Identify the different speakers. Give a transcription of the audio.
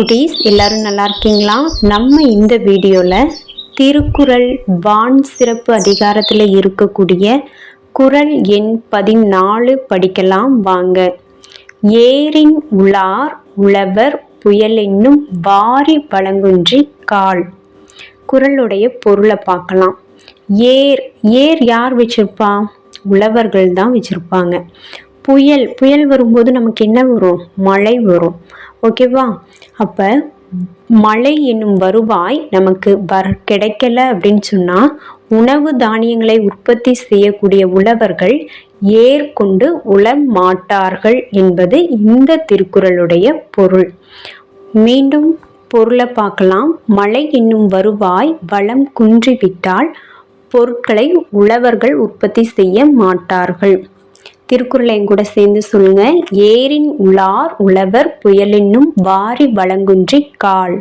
Speaker 1: குட்டீஸ் எல்லாரும் நல்லா இருக்கீங்களா? நம்ம இந்த வீடியோவில் திருக்குறள் வான் சிறப்பு அதிகாரத்தில் இருக்கக்கூடிய குறள் எண் பதினாலு படிக்கலாம் வாங்க. ஏரின் உளார் உழவர் புயல் என்னும் வாரி வழங்குன்றி கால். குறளுடைய பொருளை பார்க்கலாம். ஏர் ஏர் யார் வச்சிருப்பா? உழவர்கள் தான் வச்சுருப்பாங்க. புயல் புயல் வரும்போது நமக்கு என்ன வரும்? மழை வரும். ஓகேவா அப்போ மழை என்னும் வருவாய் நமக்கு வர கிடைக்கல அப்படின்னு சொன்னால் உணவு தானியங்களை உற்பத்தி செய்யக்கூடிய உழவர்கள் ஏற்கொண்டு உழ மாட்டார்கள் என்பது இந்த திருக்குறளுடைய பொருள். மீண்டும் பொருளை பார்க்கலாம். மழை என்னும் வருவாய் வளம் குன்றிவிட்டால் பொருட்களை உழவர்கள் உற்பத்தி செய்ய மாட்டார்கள். திருக்குறளையும் கூட சேர்ந்து சொல்லுங்க. ஏரின் உலார் உழவர் புயலென்னும் வாரி வழங்குன்றி கால்.